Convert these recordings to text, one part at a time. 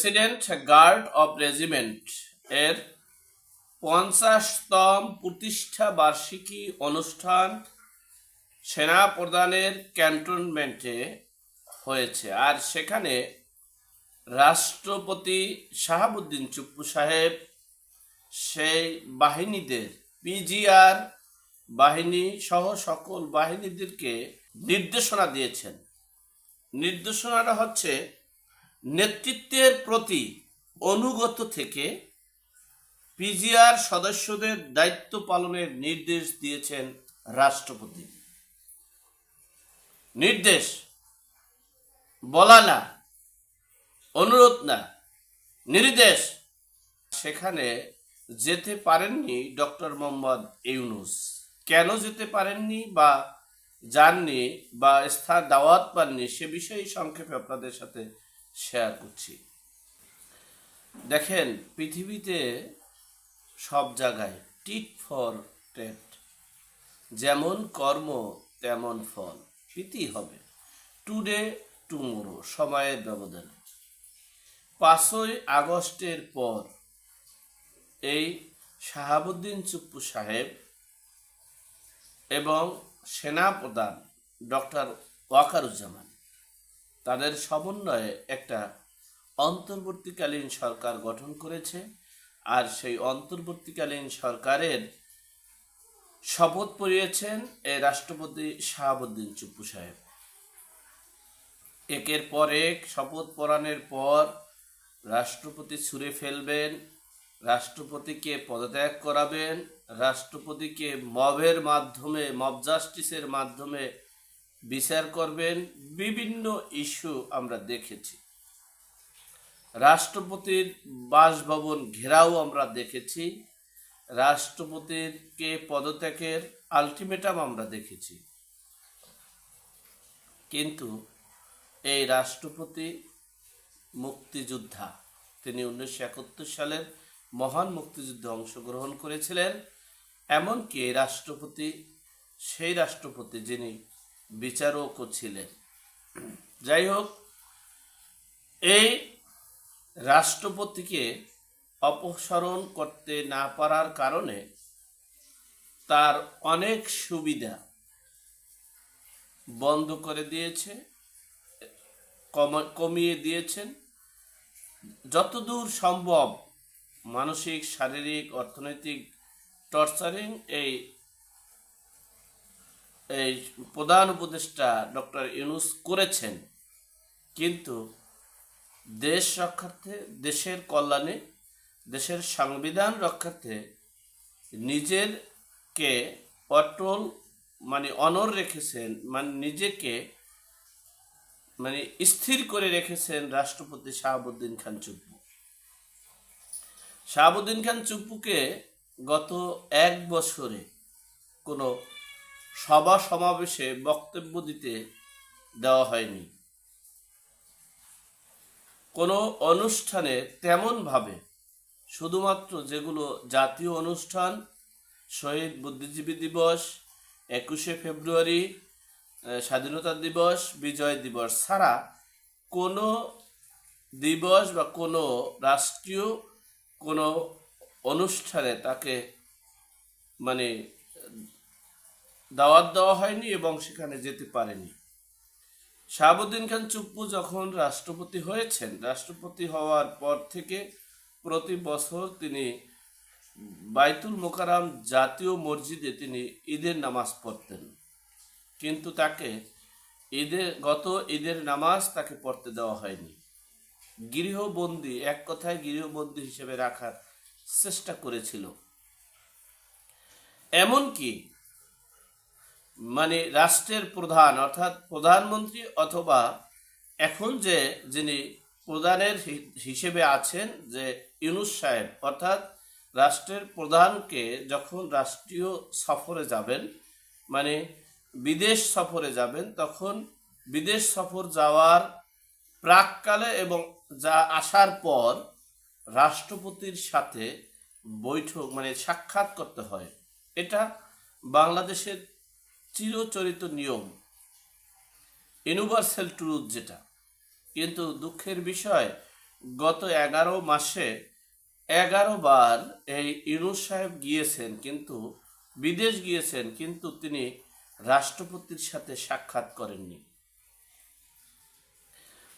President, guard of regiment এর পঞ্চাশতম প্রতিষ্ঠা বার্ষিকী অনুষ্ঠান সেনা প্রধানের ক্যান্টনমেন্টে হয়েছে। আর সেখানে রাষ্ট্রপতি শাহাবুদ্দিন চুপ্পু সাহেব, সেই বাহিনীদের পিজিআর বাহিনী সহ সকল বাহিনীদেরকে নির্দেশনা দিয়েছেন। নির্দেশনাটা হচ্ছে নেতৃত্বের প্রতি অনুগত থেকে পিজিআর সদস্যদের দায়িত্ব পালনের নির্দেশ দিয়েছেন রাষ্ট্রপতি। নির্দেশ, বলা না, অনুরোধ না, নির্দেশ। সেখানে যেতে পারেননি ডক্টর মোহাম্মদ ইউনুস। কেন যেতে পারেননি বা যাননি বা স্থান, দাওয়াত পাননি সে বিষয়ে সংক্ষেপে আপনাদের সাথে শেয়ার করছি। দেখেন, পৃথিবীতে সব জায়গায় টিট ফর টেট, যেমন কর্ম তেমন ফল পেতেই হবে। টুডে, টুমোরো, সময়ের ব্যবধানে। পাঁচই আগস্টের পর এই শাহাবুদ্দিন চুপ্পু সাহেব এবং সেনাপ্রধান ডক্টর ওয়াকারুজ্জামান তাদের সমন্বয়ে একটা অন্তর্বর্তীকালীন সরকার গঠন করেছে আর সেই অন্তর্বর্তীকালীন সরকারের শপথ পড়িয়েছেন রাষ্ট্রপতি শাহাবুদ্দিন চুপ্পু সাহেব। একের পর এক শপথ পড়ানোর পর রাষ্ট্রপতি ছুঁড়ে ফেলবেন, রাষ্ট্রপতিকে পদত্যাগ করাবেন, রাষ্ট্রপতিকে মবের মাধ্যমে, মব জাস্টিসের মাধ্যমে বিচার করবেন বিভিন্ন ইস্যু আমরা দেখেছি। রাষ্ট্রপতির বাসভবন ঘেরাও আমরা দেখেছি। রাষ্ট্রপতিকে পদত্যাগের আলটিমেটাম আমরা দেখেছি। কিন্তু এই রাষ্ট্রপতি মুক্তিযোদ্ধা, তিনি উনিশশো একাত্তর সালের মহান মুক্তিযুদ্ধে অংশগ্রহণ করেছিলেন। এমনকি রাষ্ট্রপতি, সেই রাষ্ট্রপতি যিনি বিচারকও ছিলেন। যাই হোক, এই রাষ্ট্রপতিকে অপসারণ করতে না পারার কারণে তার অনেক সুবিধা বন্ধ করে দিয়েছে, কম- কমিয়ে দিয়েছেন। যতদূর সম্ভব মানসিক, শারীরিক, অর্থনৈতিক টর্চারিং এই এই প্রধান উপদেষ্টা ডক্টর ইউনুস করেছেন। কিন্তু দেশ রক্ষার্থে, দেশের কল্যাণে, দেশের সংবিধান রক্ষার্থে নিজেরকে অটল মানে অনর রেখেছেন মানে নিজেকে মানে স্থির করে রেখেছেন রাষ্ট্রপতি শাহাবুদ্দিন খান চুপ্পু। শাহাবুদ্দিন খান চুপ্পুকে গত এক বছরে কোনো সভা সমাবেশে বক্তব্য দিতে দেওয়া হয়নি। কোনো অনুষ্ঠানে তেমনভাবে শুধুমাত্র যেগুলো জাতীয় অনুষ্ঠান, শহীদ বুদ্ধিজীবী দিবস, একুশে ফেব্রুয়ারি স্বাধীনতা দিবস, বিজয় দিবস ছাড়া কোনো দিবস বা কোনো রাষ্ট্রীয় কোনো অনুষ্ঠানে তাকে মানে দাওয়াত দেওয়া হয়নি এবং সেখানে যেতে পারেনি। শাহাবুদ্দিন খান চুপ্পু যখন রাষ্ট্রপতি হয়েছেন, রাষ্ট্রপতি হওয়ার পর থেকে প্রতি বছর তিনি বাইতুল মোকারাম জাতীয় মসজিদে তিনি ঈদের নামাজ পড়তেন। কিন্তু তাকে ঈদের গত ঈদের নামাজ তাকে পড়তে দেওয়া হয়নি। গৃহবন্দী, এক কথায় গৃহবন্দী হিসেবে রাখার চেষ্টা করেছিল। এমনকি মানে রাষ্ট্রের প্রধান, অর্থাৎ প্রধানমন্ত্রী অথবা এখন যে যিনি প্রধানের হিসেবে আছেন যে ইউনুস সাহেব, অর্থাৎ রাষ্ট্রের প্রধানকে যখন রাষ্ট্রীয় সফরে যাবেন মানে বিদেশ সফরে যাবেন, তখন বিদেশ সফর যাওয়ার প্রাককালে এবং যা আসার পর রাষ্ট্রপতির সাথে বৈঠক মানে সাক্ষাৎ করতে হয়। এটা বাংলাদেশের চিরচরিত নিয়ম ইউনিভার্সাল ট্রুথ যেটা। কিন্তু দুঃখের বিষয়, গত এগারো মাসে এগারো বার এই ইউনুস সাহেব গিয়েছেন, কিন্তু বিদেশ গিয়েছেন, কিন্তু তিনি রাষ্ট্রপতির সাথে সাক্ষাৎ করেননি।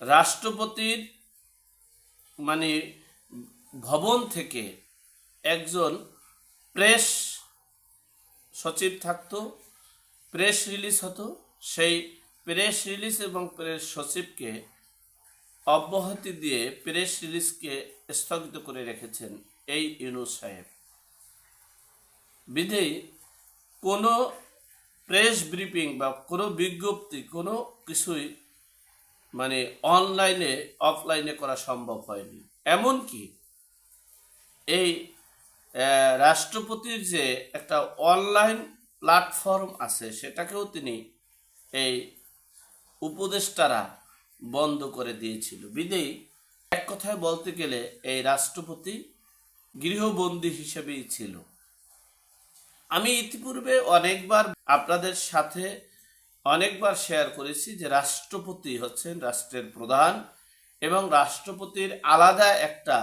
রাষ্ট্রপতির মানে ভবন থেকে একজন প্রেস সচিব থাকতো প্রেস রিলিজ হতো। সেই প্রেস রিলিজ এবং প্রেস সচিবকে অব্যাহতি দিয়ে প্রেস রিলিজকে স্থগিত করে রেখেছেন এই ইউনুস সাহেব। বিধেয় কোনো প্রেস ব্রিফিং বা কোনো বিজ্ঞপ্তি কোনো কিছুই মানে অনলাইনে, অফলাইনে করা সম্ভব হয়নি। এমনকি এই রাষ্ট্রপতির যে একটা অনলাইন প্ল্যাটফর্ম আছে, সেটাকেও তিনি এই উপদেষ্টারা বন্ধ করে দিয়েছিল। বিদেয়ী এক কথায় বলতে গেলে এই রাষ্ট্রপতি গৃহবন্দী হিসেবেই ছিল। আমি ইতিপূর্বে অনেকবার আপনাদের সাথে অনেকবার শেয়ার করেছি যে রাষ্ট্রপতি হচ্ছেন রাষ্ট্রের প্রধান এবং রাষ্ট্রপতির আলাদা একটা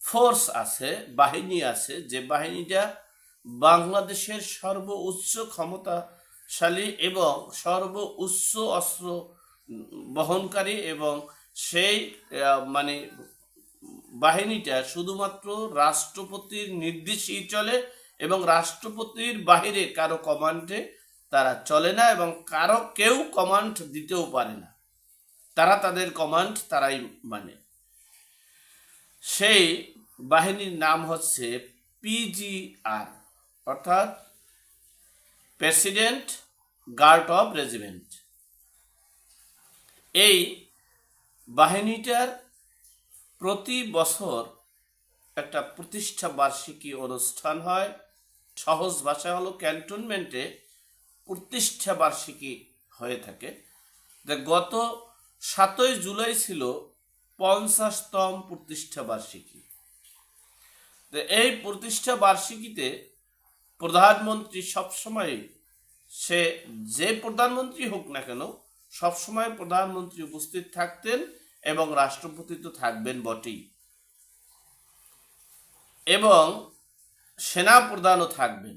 ফোর্স আছে, বাহিনী আছে, যে বাহিনীটা বাংলাদেশের সর্ব উচ্চ ক্ষমতাশালী এবং সর্ব উচ্চ অস্ত্র বহনকারী এবং সেই মানে বাহিনীটা শুধুমাত্র রাষ্ট্রপতির নির্দেশেই চলে এবং রাষ্ট্রপতির বাইরে কারও কমান্ডে তারা চলে না এবং কারও কেউ কমান্ড দিতেও পারে না। তারা তাদের কমান্ড তারাই মানে। সেই বাহিনীর নাম হচ্ছে পিজিআর অর্থাৎ প্রেসিডেন্ট গার্ড অফ রেজিমেন্ট। এই বাহিনীটার প্রতি বছর একটা প্রতিষ্ঠা বার্ষিকী অনুষ্ঠান হয়। সহজ ভাষা হলো ক্যান্টনমেন্টে প্রতিষ্ঠা বার্ষিকী হয়ে থাকে। যে গত সাতই জুলাই ছিল পঞ্চাশতম প্রতিষ্ঠা বার্ষিকী। এই প্রতিষ্ঠা বার্ষিকীতে প্রধানমন্ত্রী সবসময় সে যে প্রধানমন্ত্রী হোক না কেন, সবসময় প্রধানমন্ত্রী উপস্থিত থাকতেন এবং রাষ্ট্রপতি তো থাকবেন বটেই। এবং সেনা প্রধানও থাকবেন।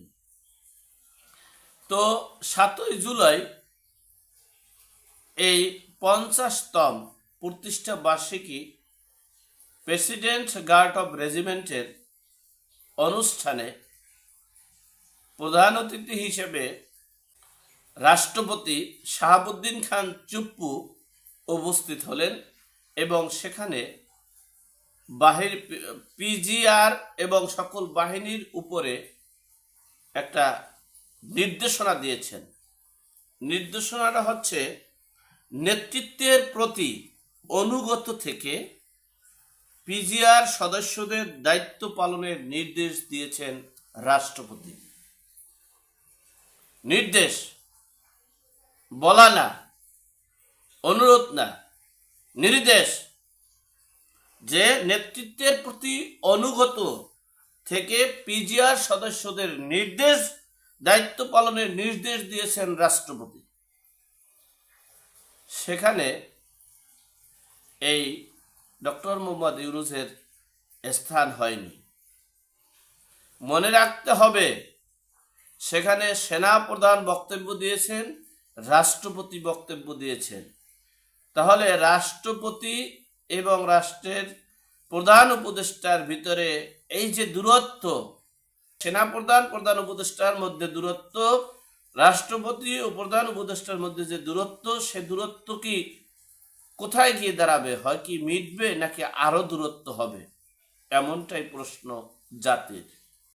তো সাতই জুলাই এই পঞ্চাশতম প্রতিষ্ঠা বার্ষিকী প্রেসিডেন্ট গার্ড অফ রেজিমেন্টের অনুষ্ঠানে প্রধান অতিথি হিসেবে রাষ্ট্রপতি শাহাবুদ্দিন খান চুপ্পু উপস্থিত হলেন এবং সেখানে বাহির পিজিআর এবং সকল বাহিনীর উপরে একটা নির্দেশনা দিয়েছেন। নির্দেশনাটা হচ্ছে নেতৃত্বের প্রতি অনুগত থেকে পিজিআর সদস্যদের দায়িত্ব পালনের নির্দেশ দিয়েছেন রাষ্ট্রপতি। নির্দেশ। বলা না। অনুরোধ না। নির্দেশ। যে নেতৃত্বের প্রতি অনুগত থেকে পিজিআর সদস্যদের নির্দেশ, দায়িত্ব পালনের নির্দেশ দিয়েছেন রাষ্ট্রপতি। সেখানে এই ডক্টর মোহাম্মদ ইউনুসের স্থান হয়নি। মনে রাখতে হবে সেখানে সেনা প্রধান বক্তব্য দিয়েছেন, রাষ্ট্রপতি বক্তব্য দিয়েছেন। তাহলে রাষ্ট্রপতি এবং রাষ্ট্রের প্রধান উপদেষ্টার ভিতরে এই যে দূরত্ব সেনা প্রধান প্রধান উপদেষ্টার মধ্যে দূরত্ব, রাষ্ট্রপতি ও প্রধান উপদেষ্টার মধ্যে যে দূরত্ব, সে দূরত্ব কি কোথায় গিয়ে দাঁড়াবে? হয় কি মিটবে নাকি আরও দূরত্ব হবে? এমনটাই প্রশ্ন জাতির।